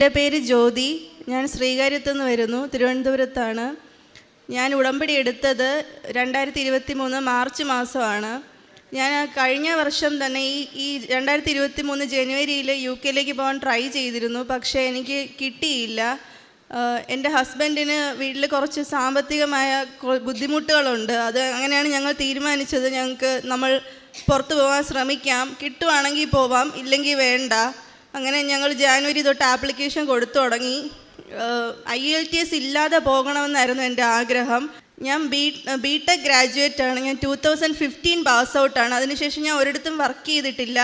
എന്റെ പേര് ജ്യോതി. ഞാൻ ശ്രീകാര്യത്തു നിന്ന് വരുന്നു. തിരുവനന്തപുരത്താണ്. ഞാൻ ഉടമ്പടി എടുത്തത് രണ്ടായിരത്തി ഇരുപത്തി മൂന്ന് മാർച്ച് മാസമാണ്. ഞാൻ കഴിഞ്ഞ വർഷം തന്നെ ഈ ഈ രണ്ടായിരത്തി ഇരുപത്തി മൂന്ന് ജനുവരിയിൽ യു കെയിലേക്ക് പോകാൻ ട്രൈ ചെയ്തിരുന്നു. പക്ഷേ എനിക്ക് കിട്ടിയില്ല. എന്റെ ഹസ്ബൻഡിന് വീട്ടിൽ കുറച്ച് സാമ്പത്തികമായ ബുദ്ധിമുട്ടുകളുണ്ട്. അത് അങ്ങനെയാണ് ഞങ്ങൾ തീരുമാനിച്ചത്. ഞങ്ങൾക്ക് നമ്മൾ പുറത്തു പോകാൻ ശ്രമിക്കാം. കിട്ടുവാണെങ്കിൽ പോവാം. ഇല്ലെങ്കിൽ വേണ്ട. അങ്ങനെ ഞങ്ങൾ ജാനുവരി തൊട്ട് ആപ്ലിക്കേഷൻ കൊടുത്തു തുടങ്ങി. ഐ എൽ ടി എസ് ഇല്ലാതെ പോകണമെന്നായിരുന്നു എന്റെ ആഗ്രഹം. ഞാൻ ബി ബി ടെക് ഗ്രാജുവേറ്റ് ആണ്. ഞാൻ ടൂ തൗസൻഡ് ഫിഫ്റ്റീൻ പാസ് ഔട്ടാണ് അതിനുശേഷം ഞാൻ ഒരിടത്തും വർക്ക് ചെയ്തിട്ടില്ല.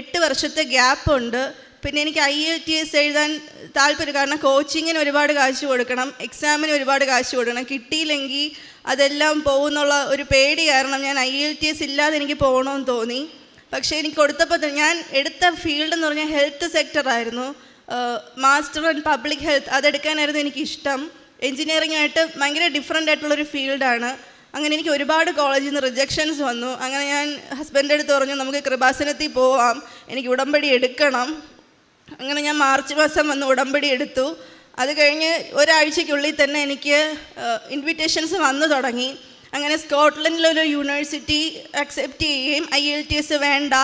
എട്ട് വർഷത്തെ ഗ്യാപ്പ് ഉണ്ട്. പിന്നെ എനിക്ക് ഐ എൽ ടി എസ് എഴുതാൻ താല്പര്യം കാരണം കോച്ചിങ്ങിന് ഒരുപാട് കാശ് കൊടുക്കണം. എക്സാമിന് ഒരുപാട് കാശ് കൊടുക്കണം. കിട്ടിയില്ലെങ്കിൽ അതെല്ലാം പോകുന്നുള്ള ഒരു പേടി കാരണം ഞാൻ ഐ എൽ ടി എസ് ഇല്ലാതെ എനിക്ക് പോകണമെന്ന് തോന്നി. പക്ഷേ എനിക്ക് കൊടുത്തപ്പോൾ ഞാൻ എടുത്ത ഫീൽഡ് എന്ന് പറഞ്ഞാൽ ഹെൽത്ത് സെക്ടറായിരുന്നു മാസ്റ്റർ ഇൻ പബ്ലിക് ഹെൽത്ത് അതെടുക്കാനായിരുന്നു എനിക്കിഷ്ടം. എൻജിനീയറിംഗ് ആയിട്ട് ഭയങ്കര ഡിഫറെന്റ് ആയിട്ടുള്ളൊരു ഫീൽഡാണ് അങ്ങനെ എനിക്ക് ഒരുപാട് കോളേജിൽ നിന്ന് റിജക്ഷൻസ് വന്നു. അങ്ങനെ ഞാൻ ഹസ്ബൻഡ് അടുത്ത് പറഞ്ഞു നമുക്ക് കൃപാസനത്തിൽ പോവാം. എനിക്ക് ഉടമ്പടി എടുക്കണം. അങ്ങനെ ഞാൻ മാർച്ച് മാസം വന്ന് ഉടമ്പടി എടുത്തു. അത് കഴിഞ്ഞ് ഒരാഴ്ചയ്ക്കുള്ളിൽ തന്നെ എനിക്ക് ഇൻവിറ്റേഷൻസ് വന്നു തുടങ്ങി. അങ്ങനെ സ്കോട്ട്ലൻഡിലൊരു യൂണിവേഴ്സിറ്റി അക്സെപ്റ്റ് ചെയ്യുകയും ഐ എൽ ടി എസ് വേണ്ട.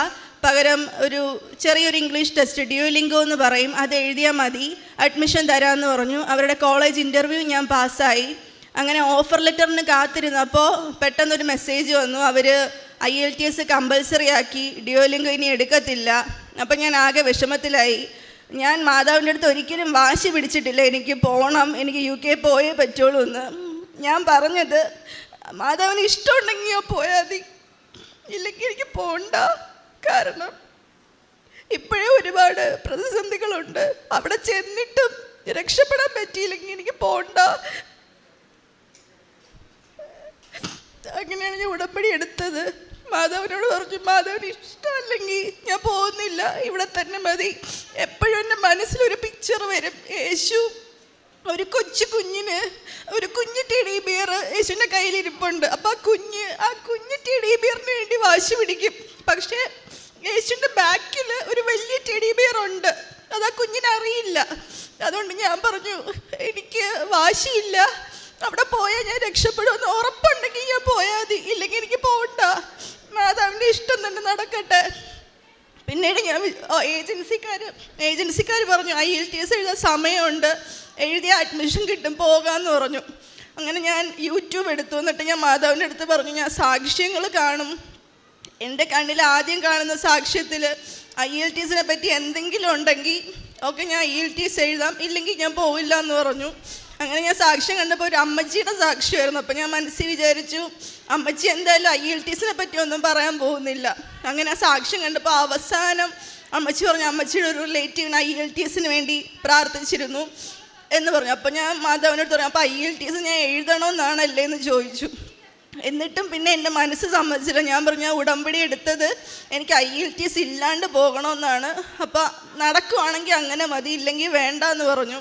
പകരം ഒരു ചെറിയൊരു ഇംഗ്ലീഷ് ടെസ്റ്റ് ഡ്യൂലിംഗോ എന്ന് പറയും. അത് എഴുതിയാൽ മതി. അഡ്മിഷൻ തരാമെന്ന് പറഞ്ഞു. അവരുടെ കോളേജ് ഇന്റർവ്യൂ ഞാൻ പാസ്സായി. അങ്ങനെ ഓഫർ ലെറ്ററിന് കാത്തിരുന്നപ്പോൾ പെട്ടെന്നൊരു മെസ്സേജ് വന്നു. അവർ I L T S compulsory ആക്കി. ഡ്യൂലിംഗോ ഇനി എടുക്കത്തില്ല. അപ്പം ഞാൻ ആകെ വിഷമത്തിലായി. ഞാൻ മാതാവിന്റെ അടുത്ത് ഒരിക്കലും വാശി പിടിച്ചിട്ടില്ല. എനിക്ക് പോകണം എനിക്ക് യു കെ പോയേ പറ്റുള്ളൂ എന്ന് ഞാൻ പറഞ്ഞത് മാതാവിന് ഇഷ്ടമുണ്ടെങ്കിൽ പോയാൽ മതി. ഇല്ലെങ്കിൽ എനിക്ക് പോണ്ട. കാരണം ഇപ്പോഴേ ഒരുപാട് പ്രതിസന്ധികളുണ്ട്. അവിടെ ചെന്നിട്ടും രക്ഷപ്പെടാൻ പറ്റിയില്ലെങ്കിൽ എനിക്ക് പോണ്ട. അങ്ങനെയാണ് ഞാൻ ഉടമ്പടി എടുത്തത്. മാധവനോട് പറഞ്ഞു മാധവന് ഇഷ്ടമല്ലെങ്കിൽ ഞാൻ പോകുന്നില്ല. ഇവിടെ തന്നെ മതി. എപ്പോഴും എന്റെ മനസ്സിലൊരു പിക്ചർ വരും. യേശു ഒരു കൊച്ചു കുഞ്ഞിന് ഒരു യേശുവിന്റെ കയ്യിലിരിപ്പുണ്ട്. അപ്പോൾ ആ കുഞ്ഞ് ആ കുഞ്ഞ് ടെഡി ബിയറിന് വേണ്ടി വാശി പിടിക്കും. പക്ഷേ യേശുവിന്റെ ബാക്കിൽ ഒരു വലിയ ടെഡി ബിയർ ഉണ്ട്. അത് ആ കുഞ്ഞിനറിയില്ല അതുകൊണ്ട് ഞാൻ പറഞ്ഞു എനിക്ക് വാശിയില്ല. അവിടെ പോയാൽ ഞാൻ രക്ഷപ്പെടുമെന്ന് ഉറപ്പുണ്ടെങ്കിൽ ഞാൻ പോയാൽ മതി. ഇല്ലെങ്കിൽ എനിക്ക് പോകണ്ട മാതാവിന്റെ ഇഷ്ടം തന്നെ നടക്കട്ടെ. പിന്നീട് ഞാൻ ഏജൻസിക്കാർ ഏജൻസിക്കാർ പറഞ്ഞു ഐ എൽ ടി എസ് എഴുതാൻ സമയമുണ്ട്. എഴുതിയ അഡ്മിഷൻ കിട്ടും. പോകാമെന്ന് പറഞ്ഞു. അങ്ങനെ ഞാൻ യൂട്യൂബ് എടുത്തു. എന്നിട്ട് ഞാൻ മാതാവിന്റെ അടുത്ത് പറഞ്ഞു ഞാൻ സാക്ഷ്യങ്ങൾ കാണും. എന്റെ കണ്ണിൽ ആദ്യം കാണുന്ന സാക്ഷ്യത്തിൽ ഐ എൽ ടി എസിനെ പറ്റി എന്തെങ്കിലും ഉണ്ടെങ്കിൽ ഓക്കെ ഞാൻ ഐ എൽ ടി എസ് എഴുതാം. ഇല്ലെങ്കിൽ ഞാൻ പോവില്ല എന്ന് പറഞ്ഞു. അങ്ങനെ ഞാൻ സാക്ഷ്യം കണ്ടപ്പോൾ ഒരു അമ്മച്ചിയുടെ സാക്ഷ്യമായിരുന്നു. അപ്പോൾ ഞാൻ മനസ്സിൽ വിചാരിച്ചു അമ്മച്ചി എന്തായാലും ഐ എൽ ടി എസിനെ പറ്റി ഒന്നും പറയാൻ പോകുന്നില്ല. അങ്ങനെ ആ സാക്ഷ്യം കണ്ടപ്പോൾ അവസാനം അമ്മച്ചി പറഞ്ഞു അമ്മച്ചിയുടെ ഒരു റിലേറ്റീവിന് ഐ എൽ ടി എസിന് വേണ്ടി പ്രാർത്ഥിച്ചിരുന്നു. എന്ന് പറഞ്ഞു. അപ്പം ഞാൻ മാധവനോട് പറഞ്ഞു അപ്പം ഐ എൽ ടി എസ് ഞാൻ എഴുതണമെന്നാണല്ലേ എന്ന് ചോദിച്ചു. എന്നിട്ടും പിന്നെ എന്റെ മനസ്സ് സമ്മതിച്ചില്ല. ഞാൻ പറഞ്ഞു ആ ഉടമ്പടി എടുത്തത് എനിക്ക് ഐ എൽ ടി എസ് ഇല്ലാണ്ട് പോകണമെന്നാണ് അപ്പം നടക്കുവാണെങ്കിൽ അങ്ങനെ മതി ഇല്ലെങ്കിൽ വേണ്ട എന്ന് പറഞ്ഞു.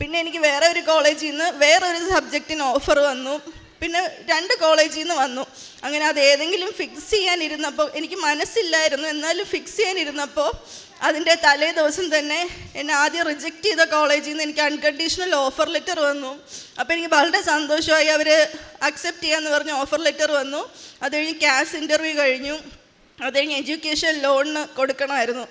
പിന്നെ എനിക്ക് വേറെ ഒരു കോളേജിൽ നിന്ന് വേറെ ഒരു സബ്ജക്റ്റിന് ഓഫർ വന്നു. പിന്നെ രണ്ട് കോളേജിൽ നിന്ന് വന്നു. അങ്ങനെ അത് ഏതെങ്കിലും ഫിക്സ് ചെയ്യാനിരുന്നപ്പോൾ എനിക്ക് മനസ്സില്ലായിരുന്നു. എന്നാലും ഫിക്സ് ചെയ്യാനിരുന്നപ്പോൾ അതിന്റെ തലേ ദിവസം തന്നെ എന്നെ ആദ്യം റിജക്റ്റ് ചെയ്ത കോളേജിൽ നിന്ന് എനിക്ക് അൺകണ്ടീഷണൽ ഓഫർ ലെറ്റർ വന്നു. അപ്പോൾ എനിക്ക് വളരെ സന്തോഷമായി അവർ അക്സെപ്റ്റ് ചെയ്യാമെന്ന് പറഞ്ഞ് ഓഫർ ലെറ്റർ വന്നു. അത് കഴിഞ്ഞ് ക്യാഷ് ഇന്റർവ്യൂ കഴിഞ്ഞു. അത് കഴിഞ്ഞ് എഡ്യൂക്കേഷൻ ലോണിന് കൊടുക്കണമായിരുന്നു.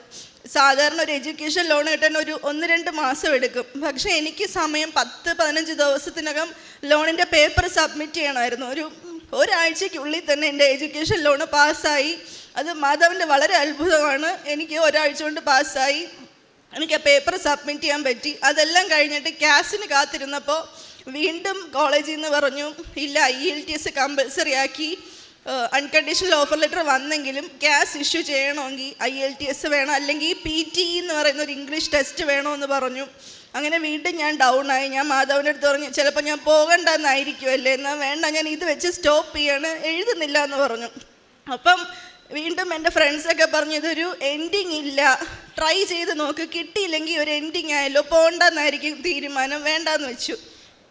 സാധാരണ ഒരു എഡ്യൂക്കേഷൻ ലോൺ കിട്ടാൻ ഒരു ഒന്ന് രണ്ട് മാസം എടുക്കും. പക്ഷേ എനിക്ക് സമയം പത്ത് പതിനഞ്ച് ദിവസത്തിനകം ലോണിന്റെ പേപ്പർ സബ്മിറ്റ് ചെയ്യണമായിരുന്നു. ഒരു ഒരാഴ്ചയ്ക്കുള്ളിൽ തന്നെ എന്റെ എഡ്യൂക്കേഷൻ ലോണ് പാസ്സായി. അത് മാധവന്റെ വളരെ അത്ഭുതമാണ്. എനിക്ക് ഒരാഴ്ച കൊണ്ട് പാസ്സായി. എനിക്ക് ആ പേപ്പർ സബ്മിറ്റ് ചെയ്യാൻ പറ്റി. അതെല്ലാം കഴിഞ്ഞിട്ട് ക്യാഷിന് കാത്തിരുന്നപ്പോൾ വീണ്ടും കോളേജിൽ നിന്ന് പറഞ്ഞു ഇല്ല E L T S compulsory ആക്കി. അൺകണ്ടീഷണൽ ഓഫർ ലെറ്റർ വന്നെങ്കിലും ക്യാഷ് ഇഷ്യൂ ചെയ്യണമെങ്കിൽ ഐ എൽ ടി എസ് വേണം. അല്ലെങ്കിൽ പി ടി എന്ന് പറയുന്ന ഒരു ഇംഗ്ലീഷ് ടെസ്റ്റ് വേണമെന്ന് പറഞ്ഞു. അങ്ങനെ വീണ്ടും ഞാൻ ഡൗൺ ആയി. ഞാൻ മാധവന്റെ അടുത്ത് പറഞ്ഞു ചിലപ്പോൾ ഞാൻ പോകണ്ടെന്നായിരിക്കുമല്ലേ? എന്നാൽ വേണ്ട ഞാൻ ഇത് വെച്ച് സ്റ്റോപ്പ് ചെയ്യാണ്. എഴുതുന്നില്ല എന്ന് പറഞ്ഞു. അപ്പം വീണ്ടും എന്റെ ഫ്രണ്ട്സൊക്കെ പറഞ്ഞു ഇതൊരു എൻഡിങ് ഇല്ല. ട്രൈ ചെയ്ത് നോക്ക്. കിട്ടിയില്ലെങ്കിൽ ഒരു എൻഡിങ് ആയല്ലോ. പോകണ്ടെന്നായിരിക്കും തീരുമാനം. വേണ്ടെന്ന് വെച്ചു.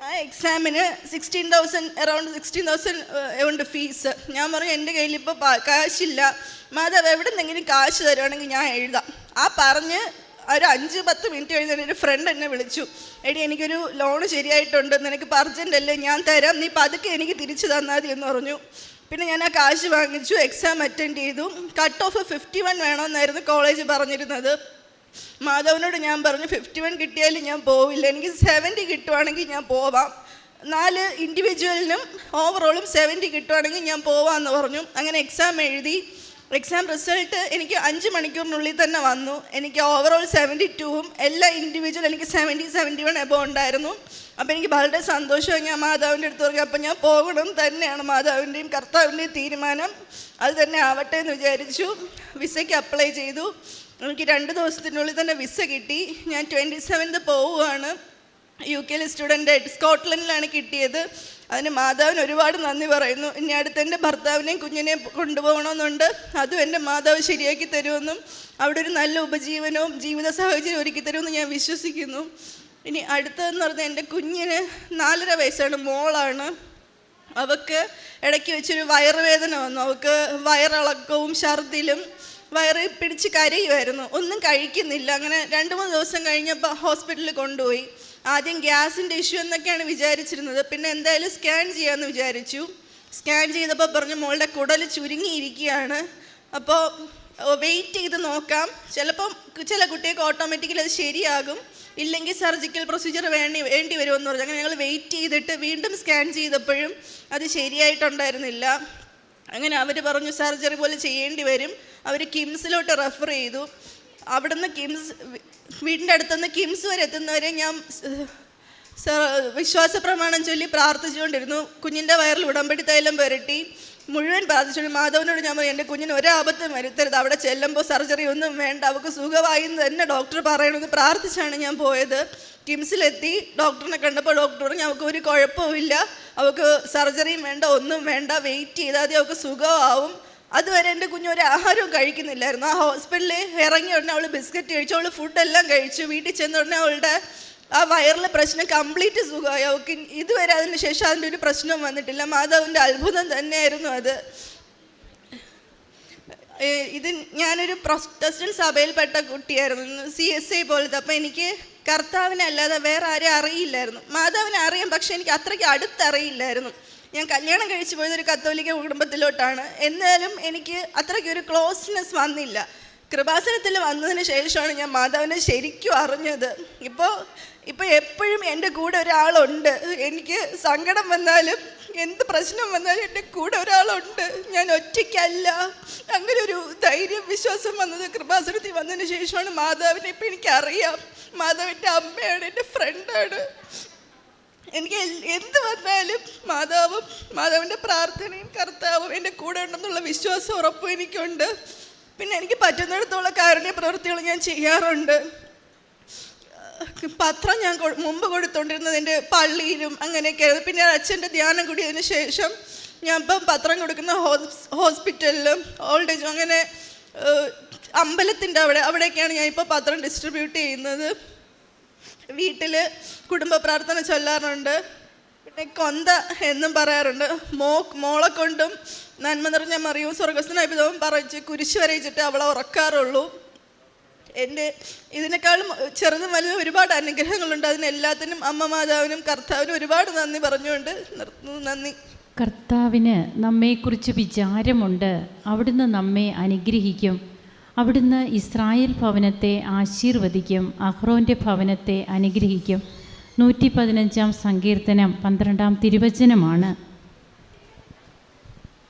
ആ എക്സാമിന് sixteen thousand around sixteen thousand ഉണ്ട് ഫീസ് ഞാൻ പറഞ്ഞു എന്റെ കയ്യിൽ ഇപ്പോൾ കാശില്ല മാധവ് എവിടെ നിന്നെങ്കിലും കാശ് തരുവാണെങ്കിൽ ഞാൻ എഴുതാം. ആ പറഞ്ഞ് ഒരു അഞ്ച് പത്ത് മിനിറ്റ് കഴിഞ്ഞ് എന്റെ ഒരു ഫ്രണ്ട് എന്നെ വിളിച്ചു. എടി എനിക്കൊരു ലോൺ ശരിയായിട്ടുണ്ട്. നിനക്ക് അർജന്റ് ഞാൻ തരാം. നീ പതുക്കെ എനിക്ക് തിരിച്ചു തന്നാൽ മതി എന്ന് പറഞ്ഞു. പിന്നെ ഞാൻ ആ കാശ് വാങ്ങിച്ചു. എക്സാം അറ്റൻഡ് ചെയ്തു. കട്ട് ഓഫ് ഫിഫ്റ്റി വൺ വേണമെന്നായിരുന്നു കോളേജ് പറഞ്ഞിരുന്നത്. മാധവനോട് ഞാൻ പറഞ്ഞു ഫിഫ്റ്റി വൺ കിട്ടിയാലും ഞാൻ പോവില്ല. എനിക്ക് സെവന്റി കിട്ടുവാണെങ്കിൽ ഞാൻ പോവാം. നാല് ഇൻഡിവിജ്വലിനും ഓവറോളും സെവന്റി കിട്ടുവാണെങ്കിൽ ഞാൻ പോവാമെന്ന് പറഞ്ഞു. അങ്ങനെ എക്സാം എഴുതി. എക്സാം റിസൾട്ട് എനിക്ക് അഞ്ച് മണിക്കൂറിനുള്ളിൽ തന്നെ വന്നു. എനിക്ക് ഓവറോൾ സെവന്റി ടൂവും എല്ലാ ഇൻഡിവിജ്വൽ എനിക്ക് സെവന്റി സെവന്റി വൺ എബോ ഉണ്ടായിരുന്നു. അപ്പോൾ എനിക്ക് വളരെ സന്തോഷമായി. ഞാൻ മാതാവിന്റെ അടുത്ത് പറഞ്ഞു അപ്പോൾ ഞാൻ പോകണം തന്നെയാണ് മാതാവിന്റെയും കർത്താവിന്റെയും തീരുമാനം. അത് തന്നെ ആവട്ടെ എന്ന് വിചാരിച്ചു. വിസയ്ക്ക് അപ്ലൈ ചെയ്തു. എനിക്ക് രണ്ട് ദിവസത്തിനുള്ളിൽ തന്നെ വിസ കിട്ടി. ഞാൻ ട്വന്റി സെവൻത് പോവുകയാണ് യു കെയിലെ സ്റ്റുഡന്റായിട്ട് സ്കോട്ട്ലൻഡിലാണ് കിട്ടിയത്. അതിന് മാതാവിന് ഒരുപാട് നന്ദി പറയുന്നു. ഇനി അടുത്ത് എന്റെ ഭർത്താവിനെയും കുഞ്ഞിനെയും കൊണ്ടുപോകണമെന്നുണ്ട്. അതും എന്റെ മാതാവ് ശരിയാക്കി തരുമെന്നും അവിടെ ഒരു നല്ല ഉപജീവനവും ജീവിത സാഹചര്യം ഒരുക്കി തരുമെന്ന് ഞാൻ വിശ്വസിക്കുന്നു. ഇനി അടുത്തതെന്ന് പറഞ്ഞാൽ എന്റെ കുഞ്ഞിന് നാലര വയസ്സാണ് മോളാണ്. അവൾക്ക് ഇടയ്ക്ക് വെച്ചൊരു വയറുവേദന വന്നു. അവൾക്ക് വയറിളക്കവും ഛർദിലും വയറ് പിടിച്ച് കരയുമായിരുന്നു. ഒന്നും കഴിക്കുന്നില്ല. അങ്ങനെ രണ്ട് മൂന്ന് ദിവസം കഴിഞ്ഞപ്പോൾ ഹോസ്പിറ്റലിൽ കൊണ്ടുപോയി. ആദ്യം ഗ്യാസിന്റെ ഇഷ്യൂ എന്നൊക്കെയാണ് വിചാരിച്ചിരുന്നത്. പിന്നെ എന്തായാലും സ്കാൻ ചെയ്യാമെന്ന് വിചാരിച്ചു. സ്കാൻ ചെയ്തപ്പോൾ പറഞ്ഞു മോളുടെ കുടൽ ചുരുങ്ങിയിരിക്കുകയാണ്. അപ്പോൾ വെയിറ്റ് ചെയ്ത് നോക്കാം. ചിലപ്പം ചില കുട്ടികൾക്ക് ഓട്ടോമാറ്റിക്കലി അത് ശരിയാകും. ഇല്ലെങ്കിൽ സർജിക്കൽ പ്രൊസീജിയർ വേണ്ടി വേണ്ടി വരുമെന്ന് പറഞ്ഞു. അങ്ങനെ ഞങ്ങൾ വെയിറ്റ് ചെയ്തിട്ട് വീണ്ടും സ്കാൻ ചെയ്തപ്പോഴും അത് ശരിയായിട്ടുണ്ടായിരുന്നില്ല. അങ്ങനെ അവർ പറഞ്ഞു സർജറി പോലെ ചെയ്യേണ്ടി വരും. അവർ കിംസിലോട്ട് റെഫർ ചെയ്തു. അവിടുന്ന് കിംസ് വീടിന്റെ അടുത്തുനിന്ന് കിംസ് വരെ എത്തുന്നവരെ ഞാൻ വിശ്വാസ പ്രമാണം ചൊല്ലി പ്രാർത്ഥിച്ചുകൊണ്ടിരുന്നു. കുഞ്ഞിന്റെ വയറിൽ ഉടമ്പടി തൈലം പുരട്ടി. മുഴുവൻ പ്രാർത്ഥിച്ചു മാധവനോട് ഞാൻ പറഞ്ഞു എന്റെ കുഞ്ഞിന് ഒരാപത്തും വരുത്തരുത്. അവിടെ ചെല്ലുമ്പോൾ സർജറി ഒന്നും വേണ്ട. അവൾക്ക് സുഖമായി എന്ന് തന്നെ ഡോക്ടർ പറയണമെന്ന് പ്രാർത്ഥിച്ചാണ് ഞാൻ പോയത്. കിംസിലെത്തി. ഡോക്ടറിനെ കണ്ടപ്പോൾ ഡോക്ടർ പറഞ്ഞു അവൾക്ക് ഒരു കുഴപ്പമില്ല അവൾക്ക് സർജറിയും വേണ്ട ഒന്നും വേണ്ട. വെയിറ്റ് ചെയ്താൽ അവൾക്ക് സുഖമാവും. അതുവരെ എന്റെ കുഞ്ഞ് ഒരു ആഹാരവും കഴിക്കുന്നില്ലായിരുന്നു. ആ ഹോസ്പിറ്റലിൽ ഇറങ്ങിയ ഉടനെ അവൾ ബിസ്ക്കറ്റ് കഴിച്ചു. അവൾ ഫുഡെല്ലാം കഴിച്ചു. വീട്ടിൽ ചെന്ന ഉടനെ അവളുടെ ആ വയറിലെ പ്രശ്നം കംപ്ലീറ്റ് സുഖമായി. അവൾക്ക് ഇതുവരെ അതിന് ശേഷം അതിന്റെ ഒരു പ്രശ്നവും വന്നിട്ടില്ല. മാതാവിന്റെ അത്ഭുതം തന്നെയായിരുന്നു അത്. ഇത് ഞാനൊരു പ്രൊട്ടസ്റ്റന്റ് സഭയിൽപ്പെട്ട കുട്ടിയായിരുന്നു. സി എസ് ഐ പോലത്തെ. അപ്പം എനിക്ക് കർത്താവിനെ അല്ലാതെ വേറെ ആരെയും അറിയില്ലായിരുന്നു. മാതാവിനെ അറിയാം പക്ഷെ എനിക്ക് അത്രയ്ക്ക് അടുത്തറിയില്ലായിരുന്നു. ഞാൻ കല്യാണം കഴിച്ചു പോയത് ഒരു കത്തോലിക്ക കുടുംബത്തിലോട്ടാണ്. എന്നാലും എനിക്ക് അത്രയ്ക്ക് ഒരു ക്ലോസ്നെസ് വന്നില്ല. കൃപാസനത്തിൽ വന്നതിന് ശേഷമാണ് ഞാൻ മാതാവിനെ ശരിക്കും അറിഞ്ഞത്. ഇപ്പോൾ ഇപ്പോൾ എപ്പോഴും എന്റെ കൂടെ ഒരാളുണ്ട്. എനിക്ക് സങ്കടം വന്നാലും എന്ത് പ്രശ്നം വന്നാലും എന്റെ കൂടെ ഒരാളുണ്ട്. ഞാൻ ഒറ്റയ്ക്കല്ല. അങ്ങനെ ഒരു ധൈര്യം വിശ്വാസം വന്നത് കൃപാസനത്തിൽ വന്നതിന് ശേഷമാണ് മാതാവിനെ ഇപ്പം എനിക്കറിയാം. മാതാവിന്റെ അമ്മയാണ് എന്റെ ഫ്രണ്ടാണ് എനിക്ക് എന്ത് വന്നാലും മാതാവും മാതാവിന്റെ പ്രാർത്ഥനയും കർത്താവും എന്റെ കൂടെ ഉണ്ടെന്നുള്ള വിശ്വാസം ഉറപ്പും എനിക്കുണ്ട്. പിന്നെ എനിക്ക് പറ്റുന്നിടത്തോളം കാരുണ്യ പ്രവൃത്തികൾ ഞാൻ ചെയ്യാറുണ്ട്. പത്രം ഞാൻ മുമ്പ് കൊടുത്തോണ്ടിരുന്നത് എന്റെ പള്ളിയിലും അങ്ങനെയൊക്കെയായിരുന്നു പിന്നെ അച്ഛന്റെ ധ്യാനം കൂടിയതിന് ശേഷം ഞാൻ ഇപ്പം പത്രം കൊടുക്കുന്ന ഹോസ്പിറ്റലിലും ഓൾഡ് ഏജ് അങ്ങനെ അമ്പലത്തിന്റെ അവിടെ അവിടെയൊക്കെയാണ് ഞാൻ ഇപ്പോൾ പത്രം ഡിസ്ട്രിബ്യൂട്ട് ചെയ്യുന്നത്. വീട്ടിൽ കുടുംബ പ്രാർത്ഥന ചൊല്ലാറുണ്ട്. പിന്നെ കൊന്ത എന്നും പറയാറുണ്ട്. മോ മോളെ കൊണ്ടും നന്മ നിറഞ്ഞ മറിയും സ്വർഗസ്ഥനായ പിതാവും പറയിച്ച് കുരിശ് വരയിച്ചിട്ട് അവളെ ഉറക്കാറുള്ളൂ. എന്റെ ഇതിനേക്കാളും ചെറുതും വലുതും ഒരുപാട് അനുഗ്രഹങ്ങളുണ്ട്. അതിനെല്ലാത്തിനും അമ്മ മാതാവിനും കർത്താവിനും ഒരുപാട് നന്ദി പറഞ്ഞുകൊണ്ട് നിർത്തുന്നു. നന്ദി. കർത്താവിന് നമ്മെക്കുറിച്ച് വിചാരമുണ്ട്. അവിടുന്ന് നമ്മെ അനുഗ്രഹിക്കും. അവിടുന്ന് ഇസ്രായേൽ ഭവനത്തെ ആശീർവദിക്കും അഹ്റോന്റെ ഭവനത്തെ അനുഗ്രഹിക്കും. നൂറ്റി പതിനഞ്ചാം സങ്കീർത്തനം പന്ത്രണ്ടാം തിരുവചനമാണ്.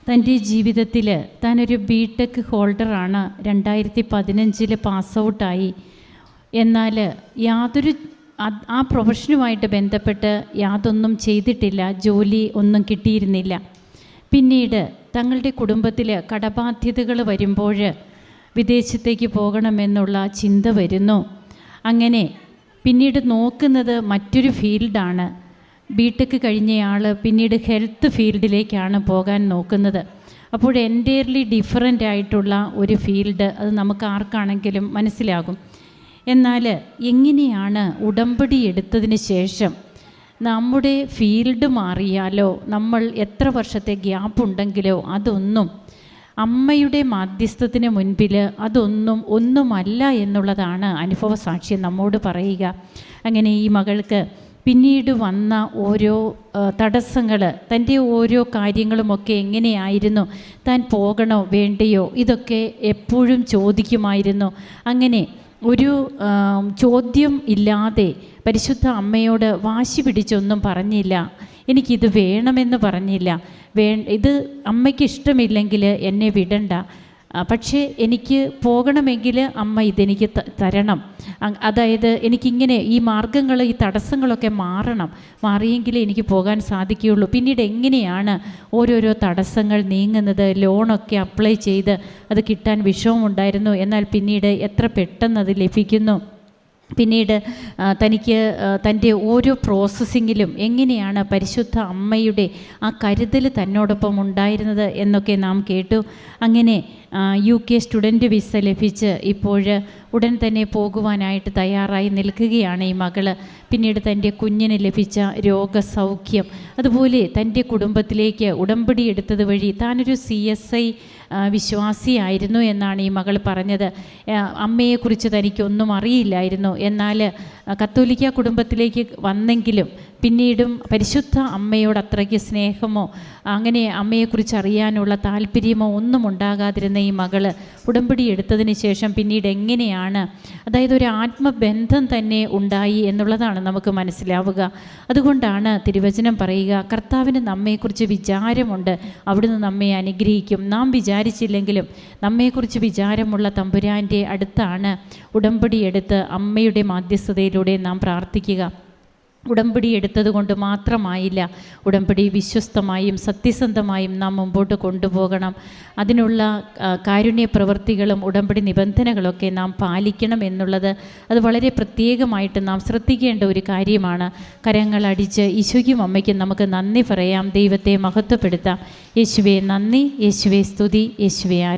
തന്റെ ജീവിതത്തിൽ താനൊരു ബി ടെക് ഹോൾഡറാണ്. രണ്ടായിരത്തി പതിനഞ്ചിൽ പാസ് ഔട്ടായി എന്നാൽ യാതൊരു ആ പ്രൊഫഷനുമായിട്ട് ബന്ധപ്പെട്ട് യാതൊന്നും ചെയ്തിട്ടില്ല. ജോലി ഒന്നും കിട്ടിയിരുന്നില്ല. പിന്നീട് തങ്ങളുടെ കുടുംബത്തിൽ കടബാധ്യതകൾ വരുമ്പോൾ വിദേശത്തേക്ക് പോകണമെന്നുള്ള ചിന്ത വരുന്നു. അങ്ങനെ പിന്നീട് നോക്കുന്നത് മറ്റൊരു ഫീൽഡാണ്. ബി ടെക് കഴിഞ്ഞയാൾ പിന്നീട് ഹെൽത്ത് ഫീൽഡിലേക്കാണ് പോകാൻ നോക്കുന്നത്. അപ്പോൾ എന്റയർലി ഡിഫറന്റ് ആയിട്ടുള്ള ഒരു ഫീൽഡ് അത് നമുക്ക് ആർക്കാണെങ്കിലും മനസ്സിലാകും. എന്നാൽ എങ്ങനെയാണ് ഉടമ്പടി എടുത്തതിന് ശേഷം നമ്മുടെ ഫീൽഡ് മാറിയാലോ നമ്മൾ എത്ര വർഷത്തെ ഗ്യാപ്പ് ഉണ്ടെങ്കിലോ അതൊന്നും അമ്മയുടെ മാധ്യസ്ഥത്തിന് മുൻപിൽ അതൊന്നും ഒന്നുമല്ല എന്നുള്ളതാണ് അനുഭവ സാക്ഷ്യം നമ്മോട് പറയുക. അങ്ങനെ ഈ മകൾക്ക് പിന്നീട് വന്ന ഓരോ തടസ്സങ്ങൾ തന്റെ ഓരോ കാര്യങ്ങളുമൊക്കെ എങ്ങനെയായിരുന്നു? താൻ പോകണോ വേണ്ടയോ? ഇതൊക്കെ എപ്പോഴും ചോദിക്കുമായിരുന്നു. അങ്ങനെ ഒരു ചോദ്യം ഇല്ലാതെ പരിശുദ്ധ അമ്മയോട് വാശി പിടിച്ചൊന്നും പറഞ്ഞില്ല. എനിക്കിത് വേണമെന്ന് പറഞ്ഞില്ല. വേ ഇത് അമ്മയ്ക്ക് ഇഷ്ടമില്ലെങ്കിൽ എന്നെ വിടണ്ട. പക്ഷേ എനിക്ക് പോകണമെങ്കിൽ അമ്മ ഇതെനിക്ക് തരണം. അതായത് എനിക്കിങ്ങനെ ഈ മാർഗങ്ങൾ ഈ തടസ്സങ്ങളൊക്കെ മാറണം. മാറിയെങ്കിലേ എനിക്ക് പോകാൻ സാധിക്കുകയുള്ളൂ. പിന്നീട് എങ്ങനെയാണ് ഓരോരോ തടസ്സങ്ങൾ നീങ്ങുന്നത്? ലോണൊക്കെ അപ്ലൈ ചെയ്ത് അത് കിട്ടാൻ വിഷമമുണ്ടായിരുന്നു. എന്നാൽ പിന്നീട് എത്ര പെട്ടെന്ന് അത് ലഭിക്കുന്നു? പിന്നീട് തനിക്ക് തന്റെ ഓരോ പ്രോസസ്സിങ്ങിലും എങ്ങനെയാണ് പരിശുദ്ധ അമ്മയുടെ ആ കരുതൽ തന്നോടൊപ്പം ഉണ്ടായിരുന്നത് എന്നൊക്കെ നാം കേട്ടു. അങ്ങനെ യു കെ സ്റ്റുഡന്റ് വിസ ലഭിച്ച് ഇപ്പോൾ ഉടൻ തന്നെ പോകുവാനായിട്ട് തയ്യാറായി നിൽക്കുകയാണ് ഈ മകൾ. പിന്നീട് തന്റെ കുഞ്ഞിന് ലഭിച്ച രോഗസൗഖ്യം അതുപോലെ തന്റെ കുടുംബത്തിലേക്ക് ഉടമ്പടി എടുത്തത് വഴി താനൊരു സി എസ് ഐ വിശ്വാസിയായിരുന്നു എന്നാണ് ഈ മകൾ പറഞ്ഞത്. അമ്മയെക്കുറിച്ച് തനിക്കൊന്നും അറിയില്ലായിരുന്നു. എന്നാൽ കത്തോലിക്ക കുടുംബത്തിലേക്ക് വന്നെങ്കിലും പിന്നീടും പരിശുദ്ധ അമ്മയോട് അത്രയ്ക്ക് സ്നേഹമോ അങ്ങനെ അമ്മയെക്കുറിച്ച് അറിയാനുള്ള താല്പര്യമോ ഒന്നും ഉണ്ടാകാതിരുന്ന ഈ മകൾ ഉടമ്പടി എടുത്തതിന് ശേഷം പിന്നീട് എങ്ങനെയാണ് അതായത് ഒരു ആത്മബന്ധം തന്നെ ഉണ്ടായി എന്നുള്ളതാണ് നമുക്ക് മനസ്സിലാവുക. അതുകൊണ്ടാണ് തിരുവചനം പറയുക കർത്താവിന് നമ്മയെക്കുറിച്ച് വിചാരമുണ്ട് അവിടുന്ന് നമ്മെ അനുഗ്രഹിക്കും. നാം വിചാരിച്ചില്ലെങ്കിലും നമ്മയെക്കുറിച്ച് വിചാരമുള്ള തമ്പുരാന്റെ അടുത്താണ് ഉടമ്പടി എടുത്ത് അമ്മയുടെ മാധ്യസ്ഥതയിലൂടെ നാം പ്രാർത്ഥിക്കുക. ഉടമ്പടി എടുത്തതുകൊണ്ട് മാത്രമായില്ല ഉടമ്പടി വിശ്വസ്തമായും സത്യസന്ധമായും നാം മുമ്പോട്ട് കൊണ്ടുപോകണം. അതിനുള്ള കാരുണ്യ പ്രവൃത്തികളും ഉടമ്പടി നിബന്ധനകളൊക്കെ നാം പാലിക്കണം എന്നുള്ളത് അത് വളരെ പ്രത്യേകമായിട്ട് നാം ശ്രദ്ധിക്കേണ്ട ഒരു കാര്യമാണ്. കരങ്ങളടിച്ച് ഈശോയ്ക്കും അമ്മയ്ക്കും നമുക്ക് നന്ദി പറയാം. ദൈവത്തെ മഹത്വപ്പെടുത്താം. യേശുവെ നന്ദി. യേശുവെ സ്തുതി. യേശുവെ ആരാധന.